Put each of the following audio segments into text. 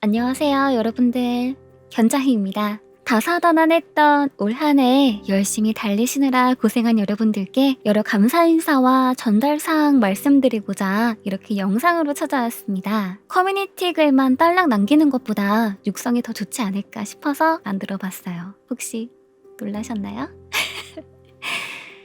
안녕하세요, 여러분들. 견자희입니다. 다사다난했던 올 한 해 열심히 달리시느라 고생한 여러분들께 여러 감사 인사와 전달 사항 말씀드리고자 이렇게 영상으로 찾아왔습니다. 커뮤니티 글만 딸랑 남기는 것보다 육성이 더 좋지 않을까 싶어서 만들어 봤어요. 혹시 놀라셨나요?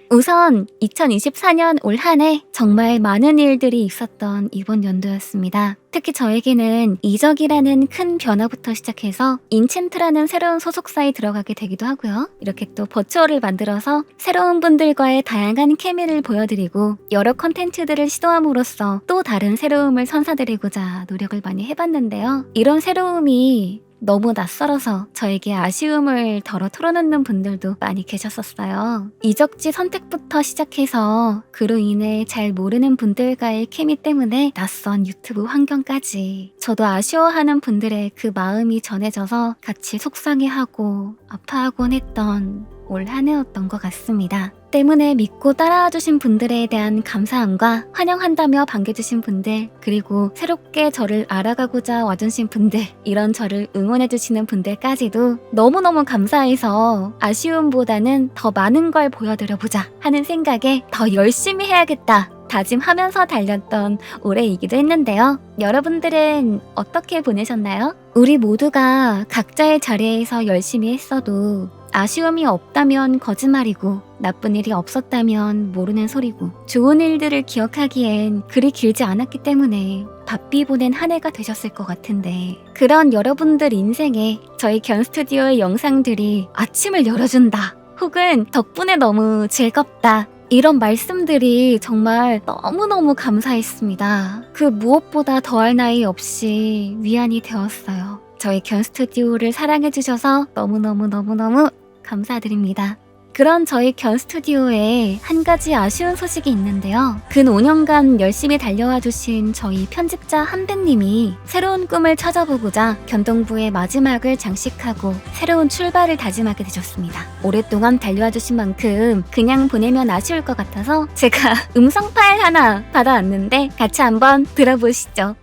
우선 2024년 올 한 해 정말 많은 일들이 있었던 이번 연도였습니다. 특히 저에게는 이적이라는 큰 변화부터 시작해서 인챈트라는 새로운 소속사에 들어가게 되기도 하고요. 이렇게 또 버추어를 만들어서 새로운 분들과의 다양한 케미를 보여드리고 여러 컨텐츠들을 시도함으로써 또 다른 새로움을 선사드리고자 노력을 많이 해봤는데요. 이런 새로움이 너무 낯설어서 저에게 아쉬움을 덜어 털어놓는 분들도 많이 계셨었어요. 이적지 선택부터 시작해서 그로 인해 잘 모르는 분들과의 케미 때문에 낯선 유튜브 환경까지 저도 아쉬워하는 분들의 그 마음이 전해져서 같이 속상해하고 아파하곤 했던 올 한 해였던 것 같습니다. 때문에 믿고 따라와 주신 분들에 대한 감사함과 환영한다며 반겨주신 분들, 그리고 새롭게 저를 알아가고자 와주신 분들, 이런 저를 응원해주시는 분들까지도 너무너무 감사해서 아쉬움보다는 더 많은 걸 보여드려보자 하는 생각에 더 열심히 해야겠다. 다짐하면서 달렸던 올해이기도 했는데요. 여러분들은 어떻게 보내셨나요? 우리 모두가 각자의 자리에서 열심히 했어도 아쉬움이 없다면 거짓말이고 나쁜 일이 없었다면 모르는 소리고 좋은 일들을 기억하기엔 그리 길지 않았기 때문에 바삐 보낸 한 해가 되셨을 것 같은데 그런 여러분들 인생에 저희 견 스튜디오의 영상들이 아침을 열어준다 혹은 덕분에 너무 즐겁다 이런 말씀들이 정말 너무너무 감사했습니다. 그 무엇보다 더할 나위 없이 위안이 되었어요. 저희 견 스튜디오를 사랑해주셔서 너무너무너무너무 감사드립니다. 그런 저희 견 스튜디오에 한 가지 아쉬운 소식이 있는데요. 근 5년간 열심히 달려와 주신 저희 편집자 한백님이 새로운 꿈을 찾아보고자 견동부의 마지막을 장식하고 새로운 출발을 다짐하게 되셨습니다. 오랫동안 달려와 주신 만큼 그냥 보내면 아쉬울 것 같아서 제가 음성 파일 하나 받아왔는데 같이 한번 들어보시죠.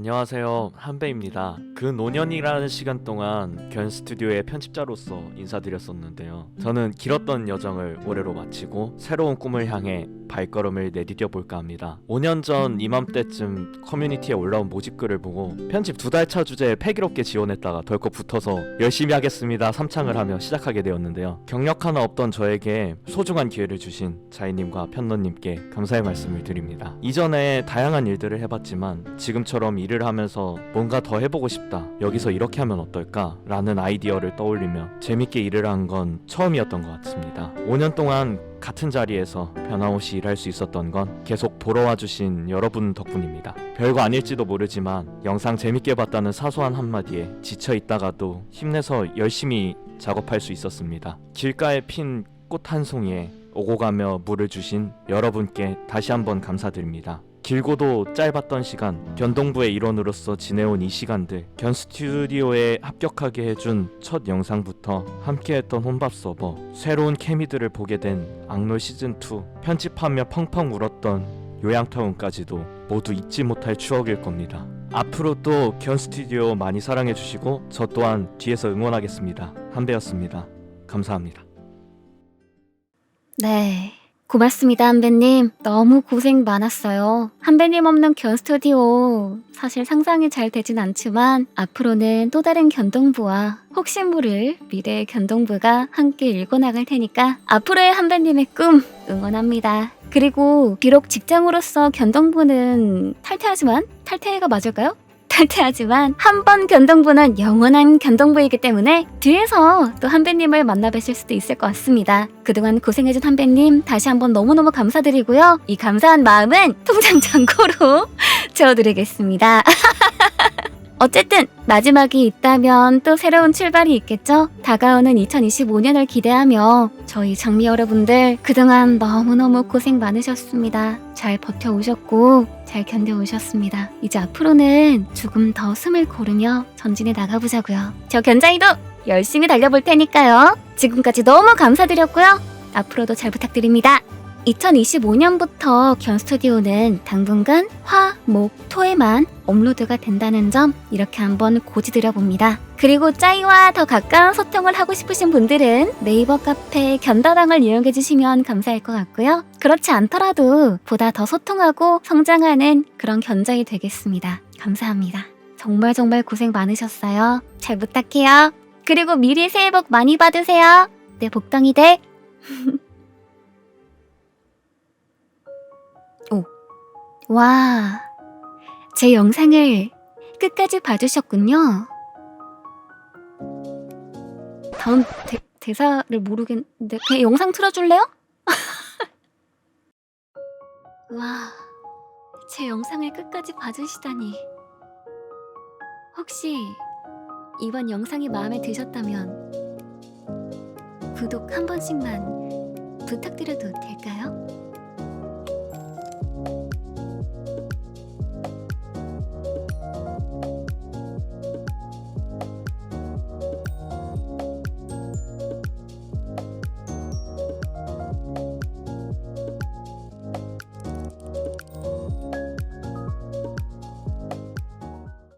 안녕하세요. 한배입니다. 그 5년이라는 시간 동안 견 스튜디오의 편집자로서 인사드렸었는데요. 저는 길었던 여정을 올해로 마치고 새로운 꿈을 향해 발걸음을 내디뎌 볼까 합니다. 5년 전 이맘때쯤 커뮤니티에 올라온 모집글을 보고 편집 두 달 차 주제에 패기롭게 지원했다가 덜컥 붙어서 열심히 하겠습니다 삼창을 하며 시작하게 되었는데요. 경력 하나 없던 저에게 소중한 기회를 주신 자이님과 편너님께 감사의 말씀을 드립니다. 이전에 다양한 일들을 해봤지만 지금처럼 일을 하면서 뭔가 더 해보고 싶다. 여기서 이렇게 하면 어떨까? 라는 아이디어를 떠올리며 재밌게 일을 한 건 처음이었던 것 같습니다. 5년 동안 같은 자리에서 변함없이 일할 수 있었던 건 계속 보러 와주신 여러분 덕분입니다. 별거 아닐지도 모르지만 영상 재밌게 봤다는 사소한 한마디에 지쳐 있다가도 힘내서 열심히 작업할 수 있었습니다. 길가에 핀 꽃 한 송이에 오고 가며 물을 주신 여러분께 다시 한번 감사드립니다. 길고도 짧았던 시간, 견동부의 일원으로서 지내온 이 시간들, 견 스튜디오에 합격하게 해준 첫 영상부터 함께했던 혼밥 서버, 새로운 케미들을 보게 된 악놀 시즌2, 편집하며 펑펑 울었던 요양타운까지도 모두 잊지 못할 추억일 겁니다. 앞으로도 견 스튜디오 많이 사랑해주시고 저 또한 뒤에서 응원하겠습니다. 한배였습니다. 감사합니다. 네. 고맙습니다, 한배님. 너무 고생 많았어요. 한배님 없는 견 스튜디오 사실 상상이 잘 되진 않지만 앞으로는 또 다른 견동부와 혹시 모를 미래의 견동부가 함께 읽어나갈 테니까 앞으로의 한배님의 꿈 응원합니다. 그리고 비록 직장으로서 견동부는 탈퇴하지만 탈퇴가 맞을까요? 탈퇴하지만 한 번 견동부는 영원한 견동부이기 때문에 뒤에서 또 한배님을 만나 뵈실 수도 있을 것 같습니다. 그동안 고생해준 한배님 다시 한번 너무너무 감사드리고요. 이 감사한 마음은 통장 잔고로 채워드리겠습니다. 어쨌든 마지막이 있다면 또 새로운 출발이 있겠죠? 다가오는 2025년을 기대하며 저희 장미 여러분들 그동안 너무너무 고생 많으셨습니다. 잘 버텨오셨고 잘 견뎌오셨습니다. 이제 앞으로는 조금 더 숨을 고르며 전진해 나가보자고요. 저 견자이도 열심히 달려볼 테니까요. 지금까지 너무 감사드렸고요. 앞으로도 잘 부탁드립니다. 2025년부터 견 스튜디오는 당분간 화, 목, 토에만 업로드가 된다는 점 이렇게 한번 고지드려 봅니다. 그리고 짜이와 더 가까운 소통을 하고 싶으신 분들은 네이버 카페 견다방을 이용해 주시면 감사할 것 같고요. 그렇지 않더라도 보다 더 소통하고 성장하는 그런 견자이 되겠습니다. 감사합니다. 정말 정말 고생 많으셨어요. 잘 부탁해요. 그리고 미리 새해 복 많이 받으세요. 내 복덩이 돼. 와. 제 영상을 끝까지 봐주셨군요. 다음 대, 대사를 모르겠는데 그냥 영상 틀어줄래요? 와. 제 영상을 끝까지 봐주시다니. 혹시 이번 영상이 마음에 드셨다면 구독 한 번씩만 부탁드려도 될까요?